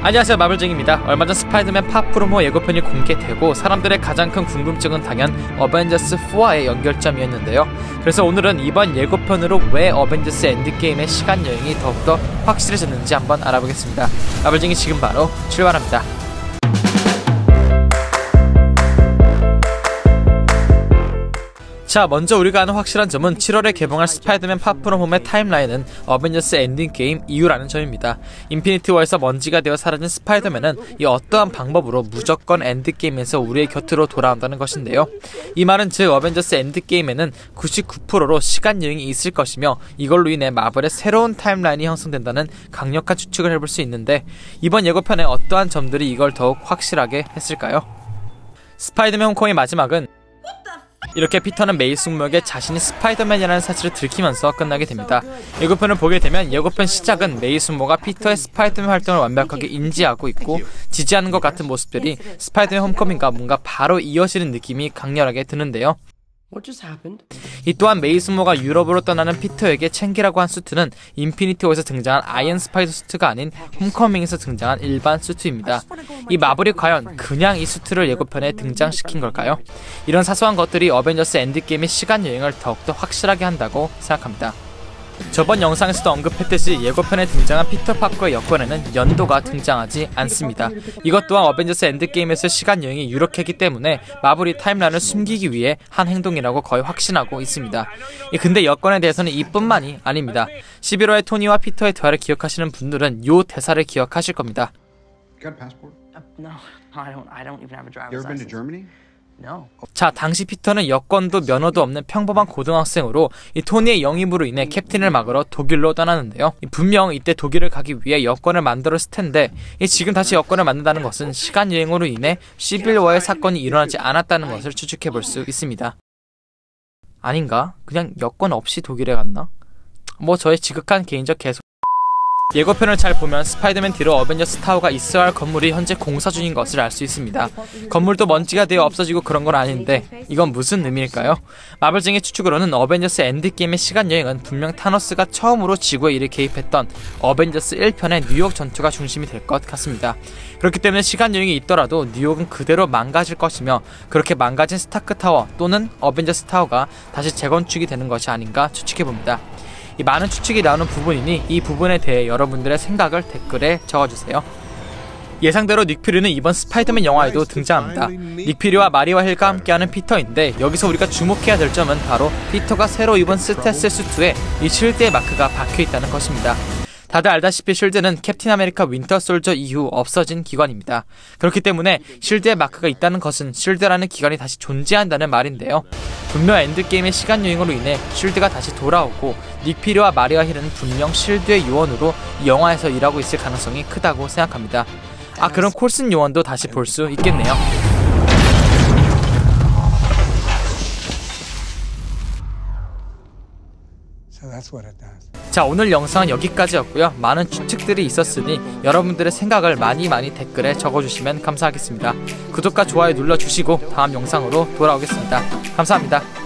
안녕하세요 마블쟁입니다. 얼마 전 스파이더맨 파프로모 예고편이 공개되고 사람들의 가장 큰 궁금증은 당연 어벤져스 4와의 연결점이었는데요. 그래서 오늘은 이번 예고편으로 왜 어벤져스 엔드게임의 시간 여행이 더욱더 확실해졌는지 한번 알아보겠습니다. 마블쟁이 지금 바로 출발합니다. 자, 먼저 우리가 아는 확실한 점은 7월에 개봉할 스파이더맨 파프롬 홈의 타임라인은 어벤져스 엔딩 게임 이후라는 점입니다. 인피니티 워에서 먼지가 되어 사라진 스파이더맨은 이 어떠한 방법으로 무조건 엔드 게임에서 우리의 곁으로 돌아온다는 것인데요. 이 말은 즉 어벤져스 엔드 게임에는 99%로 시간 여행이 있을 것이며 이걸로 인해 마블의 새로운 타임라인이 형성된다는 강력한 추측을 해볼 수 있는데 이번 예고편에 어떠한 점들이 이걸 더욱 확실하게 했을까요? 스파이더맨 홈콩의 마지막은 이렇게 피터는 메이 숙모에게 자신이 스파이더맨이라는 사실을 들키면서 끝나게 됩니다. 예고편을 보게 되면 예고편 시작은 메이 숙모가 피터의 스파이더맨 활동을 완벽하게 인지하고 있고 지지하는 것 같은 모습들이 스파이더맨 홈커밍과 뭔가 바로 이어지는 느낌이 강렬하게 드는데요. 이 또한 메이 숙모가 유럽으로 떠나는 피터에게 챙기라고 한 수트는 인피니티 워에서 등장한 아이언 스파이더 수트가 아닌 홈커밍에서 등장한 일반 수트입니다. 이 마블이 과연 그냥 이 수트를 예고편에 등장시킨 걸까요? 이런 사소한 것들이 어벤져스 엔드게임의 시간 여행을 더욱더 확실하게 한다고 생각합니다. 저번 영상에서도 언급했듯이 예고편에 등장한 피터 파커의 여권에는 연도가 등장하지 않습니다. 이것 또한 어벤져스 엔드게임에서 시간 여행이 유력했기 때문에 마블이 타임라인을 숨기기 위해 한 행동이라고 거의 확신하고 있습니다. 근데 여권에 대해서는 이뿐만이 아닙니다. 11호의 토니와 피터의 대화를 기억하시는 분들은 요 대사를 기억하실 겁니다. Got a passport? No, I don't. I don't even have a You driver's ever been to license. Germany? 자, 당시 피터는 여권도 면허도 없는 평범한 고등학생으로 이 토니의 영입으로 인해 캡틴을 막으러 독일로 떠나는데요. 이 분명 이때 독일을 가기 위해 여권을 만들었을 텐데 이 지금 다시 여권을 만든다는 것은 시간 여행으로 인해 시빌워의 사건이 일어나지 않았다는 것을 추측해 볼 수 있습니다. 아닌가? 그냥 여권 없이 독일에 갔나? 뭐 저의 지극한 개인적 개소 예고편을 잘 보면 스파이더맨 뒤로 어벤져스 타워가 있어야 할 건물이 현재 공사 중인 것을 알 수 있습니다. 건물도 먼지가 되어 없어지고 그런 건 아닌데 이건 무슨 의미일까요? 마블쟁의 추측으로는 어벤져스 엔드게임의 시간 여행은 분명 타노스가 처음으로 지구에 이를 개입했던 어벤져스 1편의 뉴욕 전투가 중심이 될 것 같습니다. 그렇기 때문에 시간 여행이 있더라도 뉴욕은 그대로 망가질 것이며 그렇게 망가진 스타크 타워 또는 어벤져스 타워가 다시 재건축이 되는 것이 아닌가 추측해 봅니다. 이 많은 추측이 나오는 부분이니 이 부분에 대해 여러분들의 생각을 댓글에 적어주세요. 예상대로 닉퓨리는 이번 스파이더맨 영화에도 등장합니다. 닉퓨리와 마리와 힐과 함께하는 피터인데 여기서 우리가 주목해야 될 점은 바로 피터가 새로 입은 스텔스 수트에 이 쉴드의 마크가 박혀있다는 것입니다. 다들 알다시피 쉴드는 캡틴 아메리카 윈터 솔저 이후 없어진 기관입니다. 그렇기 때문에 쉴드의 마크가 있다는 것은 쉴드라는 기관이 다시 존재한다는 말인데요. 분명 엔드게임의 시간 여행으로 인해 쉴드가 다시 돌아오고 닉피리와 마리아 힐은 분명 쉴드의 요원으로 이 영화에서 일하고 있을 가능성이 크다고 생각합니다. 아 그럼 콜슨 요원도 다시 볼 수 있겠네요. 자 오늘 영상은 여기까지였고요. 많은 추측들이 있었으니 여러분들의 생각을 많이 많이 댓글에 적어주시면 감사하겠습니다. 구독과 좋아요 눌러주시고 다음 영상으로 돌아오겠습니다. 감사합니다.